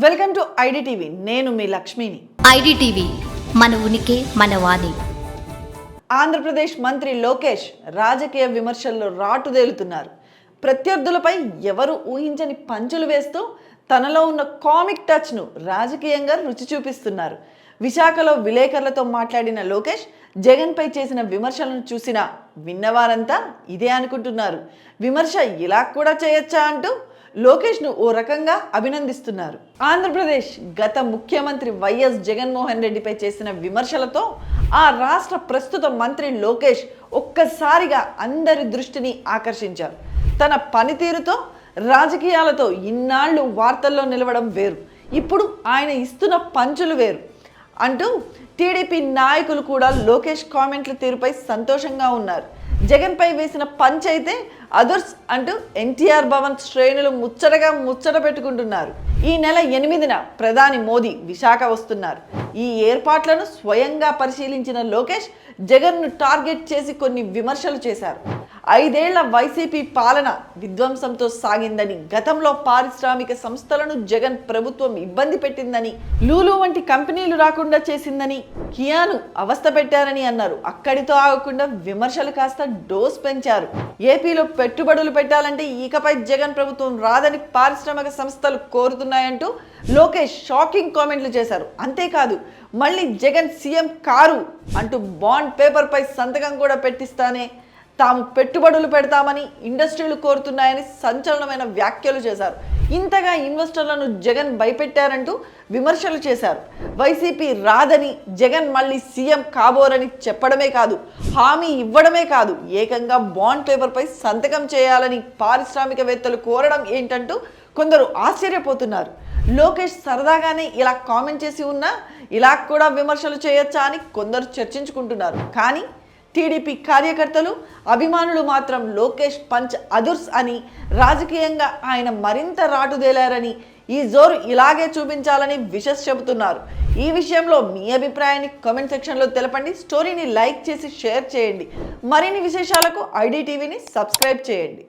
Welcome to IDTV. నేను మీ లక్ష్మిని. IDTV మన ఉనికి మన వాణి. ఆంధ్రప్రదేశ్ మంత్రి లోకేష్ రాజకీయ విమర్శల్లో రాటుదేలుతున్నారు. ప్రత్యర్థులపై ఎవరు ఊహించని పంచులు వేస్తూ తనలో ఉన్న కామిక్ టచ్ను రాజకీయంగా రుచి చూపిస్తున్నారు. విశాఖలో విలేకరులతో మాట్లాడిన లోకేష్ జగన్పై చేసిన విమర్శలను చూసిన విన్నవారంతా ఇదే అనుకుంటున్నారు. విమర్శ ఇలా కూడా చేయొచ్చా అంటూ లోకేష్ను ఓ రకంగా అభినందిస్తున్నారు. ఆంధ్రప్రదేశ్ గత ముఖ్యమంత్రి వైఎస్ జగన్మోహన్ రెడ్డిపై చేసిన విమర్శలతో ఆ రాష్ట్ర ప్రస్తుత మంత్రి లోకేష్ ఒక్కసారిగా అందరి దృష్టిని ఆకర్షించారు. తన పనితీరుతో రాజకీయాలతో ఇన్నాళ్ళు వార్తల్లో నిలవడం వేరు. ఇప్పుడు ఆయన ఇస్తున్న పంచులు వేరు. అంటూ టీడీపీ నాయకులు కూడా లోకేష్ కామెంట్ల తీరుపై సంతోషంగా ఉన్నారు. జగన్పై వేసిన పంచ్ అయితే అదర్స్ అంటూ ఎన్టీఆర్ భవన్ శ్రేణులు ముచ్చటగా ముచ్చట పెట్టుకుంటున్నారు. ఈ నెల ఎనిమిదిన ప్రధాని మోదీ విశాఖ వస్తున్నారు. ఈ ఏర్పాట్లను స్వయంగా పరిశీలించిన లోకేష్ జగన్ను టార్గెట్ చేసి కొన్ని విమర్శలు చేశారు. ఐదేళ్ళ వైసీపీ పాలన విధ్వంసంతో సాగిందని గతంలో పారిశ్రామిక సంస్థలను జగన్ ప్రభుత్వం ఇబ్బంది పెట్టిందని లూలు వంటి కంపెనీలు రాకుండా చేసిందని కియాను అవస్థ పెట్టారని అన్నారు. అక్కడితో ఆగకుండా విమర్శలు కాస్త డోస్ పెంచారు. ఏపీలో పెట్టుబడులు పెట్టాలంటే ఇకపై జగన్ ప్రభుత్వం రాదని పారిశ్రామిక సంస్థలు కోరుతున్నాయంటూ లోకేష్ షాకింగ్ కామెంట్లు చేశారు. అంతేకాదు మళ్ళీ జగన్ సీఎం కారు అంటూ బాండ్ పేపర్పై సంతకం కూడా పెట్టిస్తానే తాము పెట్టుబడులు పెడతామని ఇండస్ట్రీలు కోరుతున్నాయని సంచలనమైన వ్యాఖ్యలు చేశారు. ఇంతగా ఇన్వెస్టర్లను జగన్ భయపెట్టారంటూ విమర్శలు చేశారు. వైసీపీ రాదని జగన్ మళ్ళీ సీఎం కాబోరని చెప్పడమే కాదు హామీ ఇవ్వడమే కాదు ఏకంగా బాండ్ పేపర్పై సంతకం చేయాలని పారిశ్రామికవేత్తలు కోరడం ఏంటంటూ కొందరు ఆశ్చర్యపోతున్నారు. లోకేష్ సరదాగానే ఇలా కామెంట్ చేసి ఉన్నా ఇలా కూడా విమర్శలు చేయొచ్చా అని కొందరు చర్చించుకుంటున్నారు. కానీ టీడీపీ కార్యకర్తలు అభిమానులు మాత్రం లోకేష్ పంచ్ అదుర్స్ అని రాజకీయంగా ఆయన మరింత రాటుదేలారని ఈ జోరు ఇలాగే చూపించాలని విషస్ చెబుతున్నారు. ఈ విషయంలో మీ అభిప్రాయాన్ని కామెంట్ సెక్షన్లో తెలపండి. స్టోరీని లైక్ చేసి షేర్ చేయండి. మరిన్ని విశేషాలకు ఐడి టీవీని సబ్స్క్రైబ్ చేయండి.